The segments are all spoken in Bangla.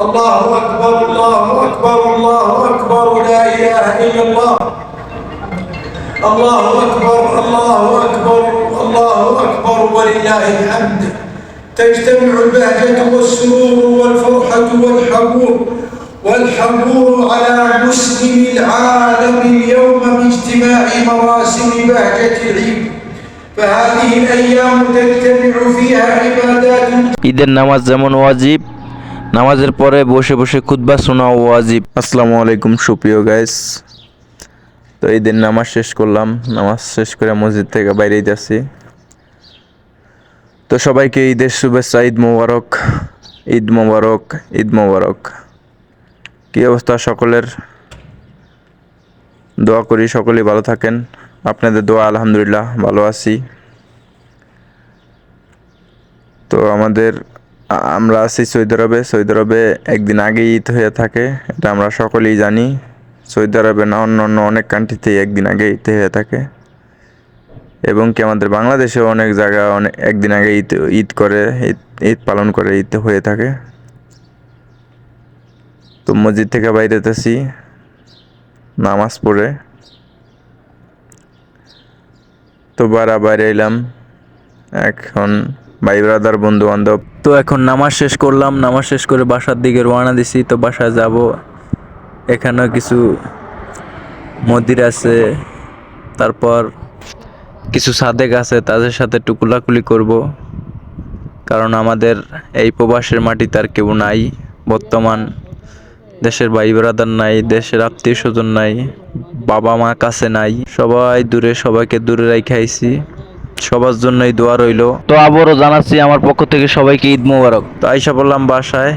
الله أكبر الله أكبر الله أكبر لا إله إلا الله. الله أكبر الله أكبر الله أكبر ولله الحمد. تجتمع البهجة والسرور والفرحة والحبور والحبور على مسلم العالم اليوم باجتماع مراسم بهجة العيد. فهذه الأيام تجتمع فيها عبادات إذا النواز زمن واجب নামাজের পরে বসে বসে খুতবা শোনা ওয়াজিব। আসসালামু আলাইকুম, সুপ্রিয় গাইস তো ঈদের নামাজ শেষ করলাম। নামাজ শেষ করে মসজিদ থেকে বাইরে যাচ্ছি। তো সবাইকে ঈদের শুভেচ্ছা, ঈদ মোবারক। ঈদ মোবারক ঈদ মোবারক। কী অবস্থা সকলের? দোয়া করি সকলেই ভালো থাকেন। আপনাদের দোয়া আলহামদুলিল্লাহ ভালো আছি। তো আমাদের আমরা আছি সৌদি আরবে। সৌদি আরবে একদিন আগে ঈদ হয়ে থাকে, এটা আমরা সকলেই জানি। সৌদি আরবে না, অন্য অন্য অনেক কান্ট্রিতেই একদিন আগে ঈদ হয়ে থাকে। এবং কি আমাদের বাংলাদেশেও অনেক জায়গা অনেক একদিন আগে ঈদ ঈদ করে, ঈদ ঈদ পালন করে ঈদ হয়ে থাকে। তো মসজিদ থেকে বাইরে বাইরেতেছি নামাজ পড়ে। তো বারা বাইরে এলাম। এখন ভাই ব্রাদার বন্ধু বান্ধব তো এখন নামাজ শেষ করলাম, নামাজ শেষ করে বাসার দিকে রওনা দিছি, তো বাসায় যাব। এখানেও কিছু মন্দির আছে, তারপর কিছু সাদেক আছে, তাদের সাথে টুকুলাকুলি করব। কারণ আমাদের এই প্রবাসের মাটিতে আর কেউ নাই, বর্তমান দেশের ভাই ব্রাদার নাই, দেশের আত্মীয় স্বজন নাই বাবা মা কাছে নাই। সবাই দূরে, সবাইকে দূরে রেখাইছি সবার জন্যই দোয়া রইল। তো আবারও জানাচ্ছি আমার পক্ষ থেকে সবাইকে ঈদ মোবারক। তো আইসা বললাম বাসায়।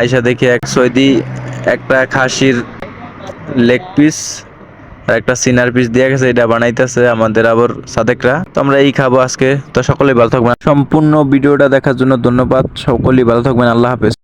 আইসা দেখি এক সৈদি একটা খাসির লেগ পিস আর একটা সিনার পিস দিয়ে গেছে এটা বানাইতেছে আমাদের আবার সাদেকরা। তো আমরা এই খাব আজকে। তো সকলেই ভালো থাকবেন। সম্পূর্ণ ভিডিওটা দেখার জন্য ধন্যবাদ। সকলেই ভালো থাকবেন। আল্লাহ হাফেজ।